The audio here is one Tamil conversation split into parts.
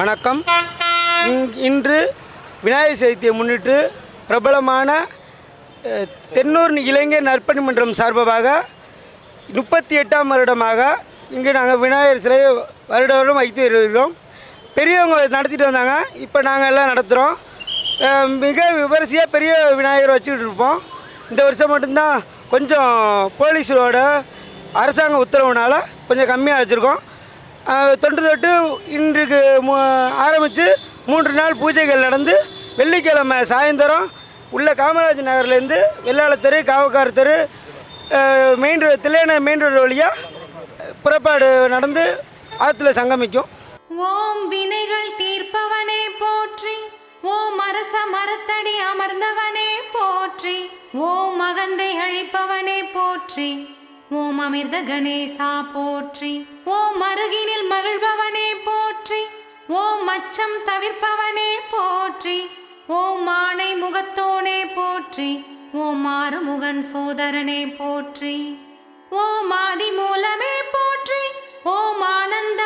வணக்கம். இன்று விநாயகர் சதுர்த்தியை முன்னிட்டு பிரபலமான தென்னூர் இளைஞர் நற்பணி மன்றம் சார்பாக முப்பத்தி எட்டாம் வருடமாக இங்கே நாங்கள் விநாயகர் சிலையை வருட வருடம் வைத்து வருகிறோம். பெரியவங்க நடத்திட்டு வந்தாங்க. இப்போ நாங்கள் எல்லாம் நடத்துகிறோம். மிக விமரிசையாக பெரிய விநாயகர் வச்சுக்கிட்டு இருப்போம். இந்த வருஷம் மட்டும்தான் கொஞ்சம் போலீஸோட அரசாங்க உத்தரவுனால் கொஞ்சம் கம்மியாக வச்சுருக்கோம். தொன்று தொட்டு இன்றைக்கு ஆரம்பித்து மூன்று நாள் பூஜைகள் நடந்து வெள்ளிக்கிழமை சாயந்தரம் உள்ள காமராஜ் நகர்லேருந்து வெள்ளாள தெரு காவக்கார் தெரு மெயின் ரோடு தில்லையான மெயின் ரோடு வழியாக புறப்பாடு நடந்து ஆற்றுல சங்கமிக்கும். ஓம் வினைகள் தீர்ப்பவனே போற்றி ஓம் அரச மரத்தடி அமர்ந்தவனே போற்றி ஓம் மகந்தை அழிப்பவனே போற்றி. ஓம் அமிர்த கணேசா போற்றி. ஓம் அருகினில் மகிழ்பவனே போற்றி. ஓம் அச்சம் தவிர்ப்பவனே போற்றி. ஓம் ஆணை முகத்தோனே போற்றி. ஓம் ஆறுமுகன் சோதரனே போற்றி. ஓம் ஆதி மூலமே போற்றி. ஓம் ஆனந்த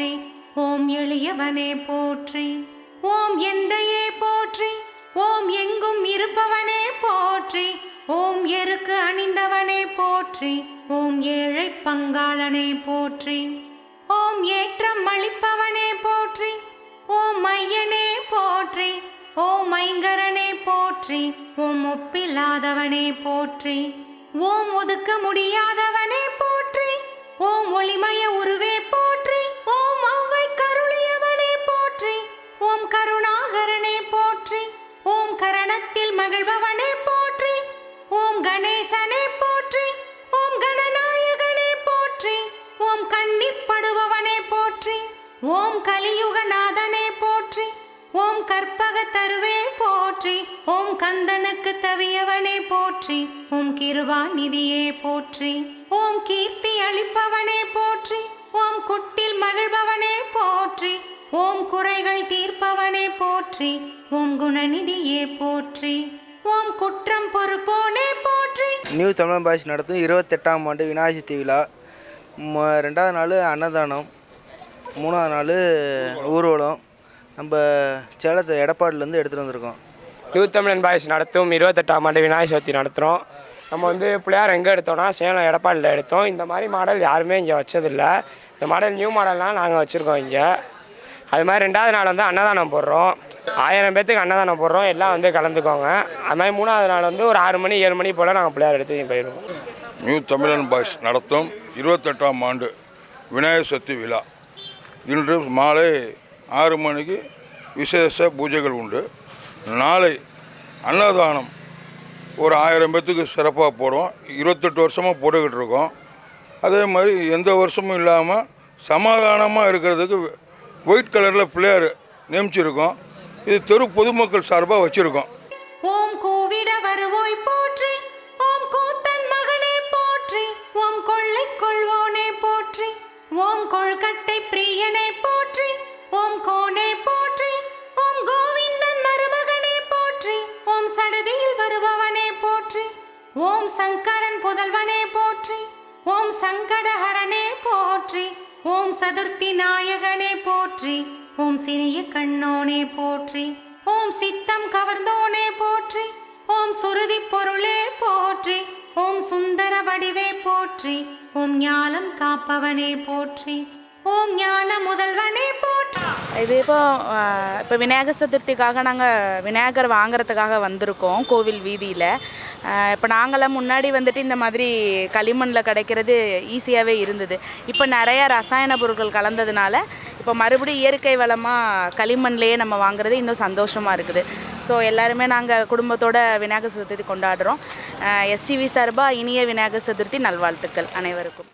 போற்றி ஓம் எளியவனே போற்றி. ஓம் எந்தையே போற்றி ஓம் எங்கும் இருப்பவனே போற்றி. ஓம் எருக்கு அணிந்தவனே போற்றி ஓம் ஏழை பங்காளனே போற்றி. ஓம் ஏற்றம் அளிப்பவனே போற்றி ஓம் ஐயனே போற்றி. ஓம் ஐங்கரனே போற்றி ஓம் ஒப்பில்லாதவனே போற்றி. ஓம் ஒதுக்க முடியாதவனே போற்றி ஓம் ஒளிமய கலியுகநாதனே போற்றி. ஓம் கற்பக தருவே போற்றி. ஓம் கந்தனுக்கு தவியவனே போற்றி. ஓம் கிருபாநிதியே போற்றி. ஓம் கீர்த்தி அளிப்பவனே போற்றி. ஓம் குட்டில் மகிழ்பவனே போற்றி. ஓம் குறைகள் தீர்ப்பவனே போற்றி. ஓம் குணநிதியே போற்றி. ஓம் குற்றம் பொறுப்போனே போற்றி. நியூ தமிழ் பாய்ஸ் நடத்தும் இருபத்தெட்டாம் ஆண்டு விநாயகர் திருவிழா. ரெண்டாவது நாள் அன்னதானம். மூணாவது நாள் ஊர்வலம். நம்ம சேலத்து எடப்பாடிலேருந்து எடுத்துகிட்டு வந்திருக்கோம். நியூ தமிழன் பாய்ஸ் நடத்தும் இருபத்தெட்டாம் ஆண்டு விநாயகர் சதுர்த்தி நடத்துகிறோம் நம்ம வந்து பிள்ளையார் எங்கே எடுத்தோம்னா சேலம் எடப்பாடியில் எடுத்தோம். இந்த மாதிரி மாடல் யாருமே இங்கே வச்சதில்ல. இந்த மாடல் நியூ மாடல்லாம் நாங்கள் வச்சுருக்கோம் இங்கே. அது மாதிரி ரெண்டாவது நாள் வந்து அன்னதானம் போடுறோம். ஆயிரம் பேர்த்துக்கு அன்னதானம் போடுறோம். எல்லாம் வந்து கலந்துக்கோங்க. அது மாதிரி மூணாவது நாள் வந்து ஒரு ஆறு மணி ஏழு மணி போல் நாங்கள் பிள்ளையார் எடுத்து இங்கே போயிடுவோம். நியூ தமிழன் பாய்ஸ் நடத்தும் இருபத்தெட்டாம் ஆண்டு விநாயகர் சதுர்த்தி விழா. இன்று மாலை ஆறு மணிக்கு விசேஷ பூஜைகள் உண்டு. நாளை அன்னதானம் ஒரு ஆயிரம் பேத்துக்கு சிறப்பாக போடுவோம். இருபத்தெட்டு வருஷமாக போட்டுக்கிட்டு இருக்கோம். அதே மாதிரி எந்த வருஷமும் இல்லாமல் சமாதானமாக இருக்கிறதுக்கு ஒயிட் கலரில் பிள்ளையார் நியமிச்சிருக்கோம். இது தெரு பொதுமக்கள் சார்பாக வச்சுருக்கோம். ஓம் கோவிட வருவோய் சங்கரன் புதல்வனே போற்றி. ஓம் சங்கடஹரனே போற்றி. ஓம் சதுர்த்தி நாயகனே போற்றி. ஓம் சிறிய கண்ணோனே போற்றி. ஓம் சித்தம் கவர்ந்தோனே போற்றி. ஓம் சுருதி பொருளே போற்றி. ஓம் சுந்தர வடிவே போற்றி. ஓம் ஞானம் காப்பவனே போற்றி. ஓம் ஞான முதல்வனே இது இப்போ இப்போ விநாயகர் சதுர்த்திக்காக நாங்கள் விநாயகர் வாங்குறதுக்காக வந்திருக்கோம் கோவில் வீதியில். இப்போ நாங்களாம் முன்னாடி வந்துட்டு இந்த மாதிரி களிமண்ணில் கிடைக்கிறது ஈஸியாகவே இருந்தது. இப்போ நிறையா ரசாயன பொருட்கள் கலந்ததுனால இப்போ மறுபடியும் இயற்கை வளமாக களிமண்லேயே நம்ம வாங்குறது இன்னும் சந்தோஷமாக இருக்குது. ஸோ எல்லாருமே நாங்கள் குடும்பத்தோட விநாயகர் சதுர்த்தி கொண்டாடுறோம். எஸ்டிவி சார்பாக இனிய விநாயகர் சதுர்த்தி நல்வாழ்த்துக்கள் அனைவருக்கும்.